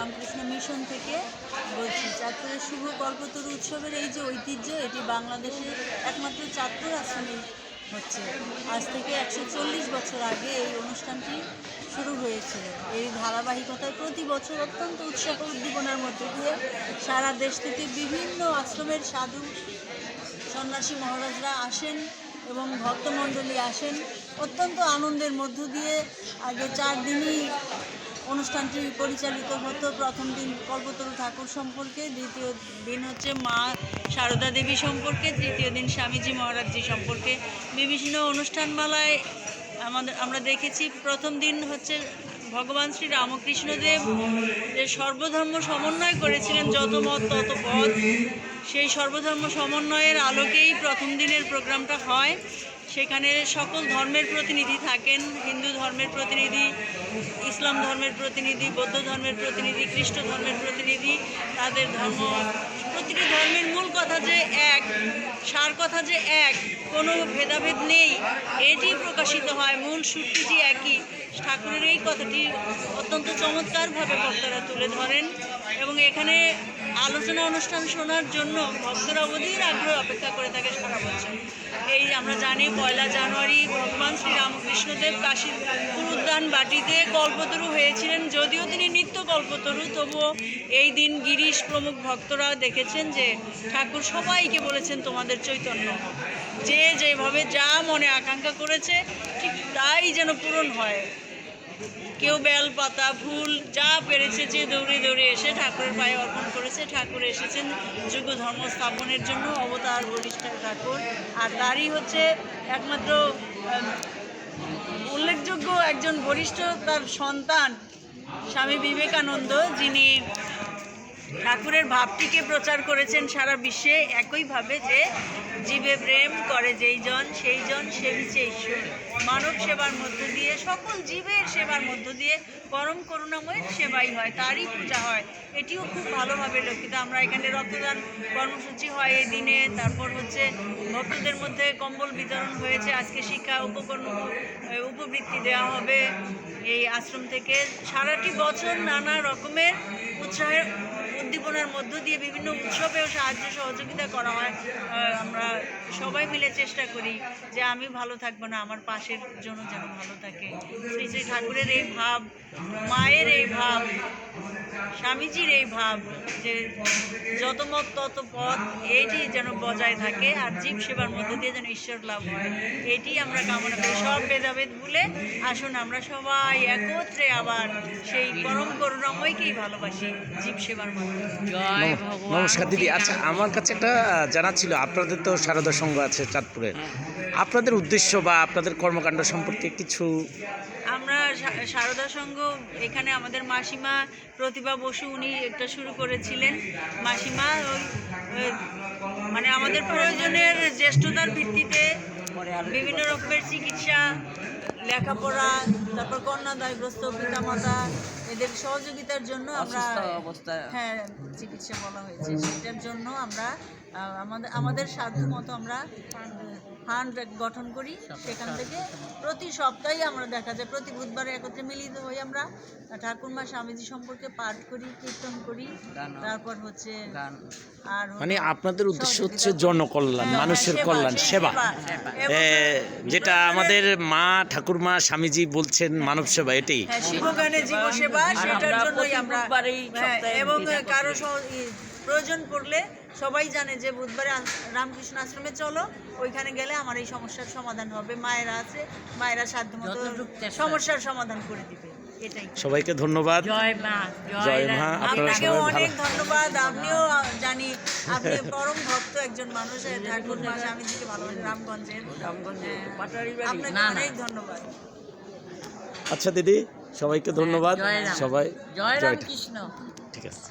Ramakrishna mission থেকে বলছি। চাঁদপুরের শুভ কল্পতরু উৎসবের এই যে ঐতিহ্য, এটি বাংলাদেশের একমাত্র চাঁদপুর আশ্রমে হচ্ছে। আজ থেকে একশো চল্লিশ বছর আগে এই অনুষ্ঠানটি শুরু হয়েছিল। এই ধারাবাহিকতায় প্রতি বছর অত্যন্ত উৎসাহ উদ্দীপনার মধ্যে দিয়ে সারা দেশ থেকে বিভিন্ন আশ্রমের সাধু সন্ন্যাসী মহারাজরা আসেন এবং ভক্তমণ্ডলী আসেন। অত্যন্ত আনন্দের মধ্য দিয়ে আগে চার দিনই অনুষ্ঠানটি পরিচালিত হতো। প্রথম দিন কল্পতরু ঠাকুর সম্পর্কে, দ্বিতীয় দিন হচ্ছে মা সারদা দেবী সম্পর্কে, তৃতীয় দিন স্বামীজি মহারাজজি সম্পর্কে। বিভিন্ন অনুষ্ঠানমালায় আমাদের আমরা দেখেছি, প্রথম দিন হচ্ছে ভগবান শ্রী রামকৃষ্ণদেব যে সর্বধর্ম সমন্বয় করেছিলেন, যত মত তত পথ সেই সর্বধর্ম সমন্বয়ের আলোকেই প্রথম দিনের প্রোগ্রামটা হয়। সেখানে সকল ধর্মের প্রতিনিধি থাকেন, হিন্দু ধর্মের প্রতিনিধি, ইসলাম ধর্মের প্রতিনিধি, বৌদ্ধ ধর্মের প্রতিনিধি, খ্রিস্ট ধর্মের প্রতিনিধি, তাদের ধর্ম প্রতিটি ধর্মের মূল কথা যে এক, সার কথা যে এক, কোনো ভেদাভেদ নেই। এটি প্রকাশিত হয়, মূল সূত্রটি একই। ঠাকুরের এই কথাটি অত্যন্ত চমৎকারভাবে ভক্তরা তুলে ধরেন এবং এখানে আলোচনা অনুষ্ঠান শোনার জন্য ভক্তরা অবধির আগ্রহ অপেক্ষা করে থাকে সারা বছর। আমরা জানি পয়লা জানুয়ারি ভগবান শ্রীরামকৃষ্ণদেব কাশী কাশীর উদ্যান বাটিতে কল্পতরু হয়েছিলেন। যদিও তিনি নিত্য কল্পতরু, তবুও এই দিন গিরিশ প্রমুখ ভক্তরা দেখেছেন যে ঠাকুর সবাইকে বলেছেন তোমাদের চৈতন্য। যে যেভাবে যা মনে আকাঙ্ক্ষা করেছে, ঠিক তাই যেন পূরণ হয়। কেউ বেল পাতা ফুল, যা পেরেছে যে দৌড়ে দৌড়ে এসে ঠাকুরের পায়ে অর্পণ করেছে। ঠাকুর এসেছেন যুগ ধর্ম স্থাপনের জন্য, অবতার বলিষ্ঠ ঠাকুর। আর তারই হচ্ছে একমাত্র উল্লেখযোগ্য একজন বরিষ্ঠ তার সন্তান, স্বামী বিবেকানন্দ, যিনি ঠাকুরের ভাবটিকে প্রচার করেছেন সারা বিশ্বে একইভাবে যে জীবে প্রেম করে যেই জন, সেই জন সেবিছে ঈশ্বর। মানব সেবার মধ্য দিয়ে, সকল জীবের সেবার মধ্য দিয়ে পরম করুণাময়ের সেবাই হয়, তারই পূজা হয়। এটিও খুব ভালোভাবে লক্ষিত। আমরা এখানে রক্তদান কর্মসূচি হয় এই দিনে। তারপর হচ্ছে ভক্তদের মধ্যে কম্বল বিতরণ হয়েছে। আজকে শিক্ষা উপকরণ উপবৃত্তি দেওয়া হবে এই আশ্রম থেকে। সারাটি বছর নানা রকমের উৎসাহের উদ্দীপনার মধ্য দিয়ে বিভিন্ন উৎসবেও সাহায্য সহযোগিতা করা হয়। আমরা সবাই মিলে চেষ্টা করি যে আমি ভালো থাকব না, আমার পাশের জন্য যেন ভালো থাকে। শ্রী শ্রী ঠাকুরের এই ভাব, মায়ের এই ভাব, স্বামীজির এই ভাব, যে যত মত তত পথ এইটি যেন বজায় থাকে আর জীব সেবার মধ্যে দিয়ে যেন ঈশ্বর লাভ হয়। এটি আমরা কামনা করি। সব ভেদাভেদ ভুলে আসুন আমরা সবাই একত্রে আবার সেই পরম করুণাময়কেই ভালোবাসি, জীব সেবার ভগবান নমস্কার দিদি। আচ্ছা আমার কাছে একটা জানা ছিল আপনাদের তো সারদা সংঘ আছে চাঁদপুরে। আপনাদের উদ্দেশ্য বা আপনাদের কর্মকাণ্ড সম্পর্কে কিছু? আমরা সারদা সংঘ এখানে আমাদের মাসিমা প্রতিভা বসু উনি এটা শুরু করেছিলেন। মাসিমা ওই মানে আমাদের প্রয়োজনের জ্যেষ্ঠতার ভিত্তিতে বিভিন্ন রকমের চিকিৎসা লেখাপড়া তারপর কন্যাদায়গ্রস্ত পিতামাতা এদের সহযোগিতার জন্য আমরা হ্যাঁ চিকিৎসা বলা হয়েছে। সেটার জন্য আমরা আমাদের আমাদের সাধ্য মতো আমরা ফান্ড গঠন করি সেখান থেকে প্রতি সপ্তাহে আমরা দেখা যায় প্রতি বুধবারে একত্রে মিলিত হই আমরা। ঠাকুরমা স্বামীজি সম্পর্কে পাঠ করি কীর্তন করি গান তারপর হচ্ছে গান আর মানে আপনাদের উদ্দেশ্য হচ্ছে জনকল্যাণ মানুষের কল্যাণ সেবা। যেটা আমাদের মা ঠাকুরমা স্বামীজি বলছেন মানব সেবা এটাই। হ্যাঁ শিবগানে জীব সেবা সেটার জন্যই আমরা হ্যাঁ, সপ্তাহে এবং কারও সহ- প্রয়োজন পড়লে সবাই জানে যে বুধবারে রামকৃষ্ণ আশ্রমে চলো ওইখানে গেলে আমার এই সমস্যার সমাধান হবে। মায়েরা আছে মায়েরা সাধ্যমতো। সমস্যার সমাধান করে দিবে। এটাই। সবাইকে ধন্যবাদ। জয় মা জয় ভালো অনেক ধন্যবাদ। আপনিও জানি আপনি পরম ভক্ত একজন মানুষ ঠাকুর মা স্বামীজিকে ভালোবাসেন রামগঞ্জের। রামগঞ্জে হ্যাঁ। আপনাকে অনেক ধন্যবাদ। আচ্ছা দিদি সবাইকে ধন্যবাদ। সবাই জয় রামকৃষ্ণ। ঠিক আছে।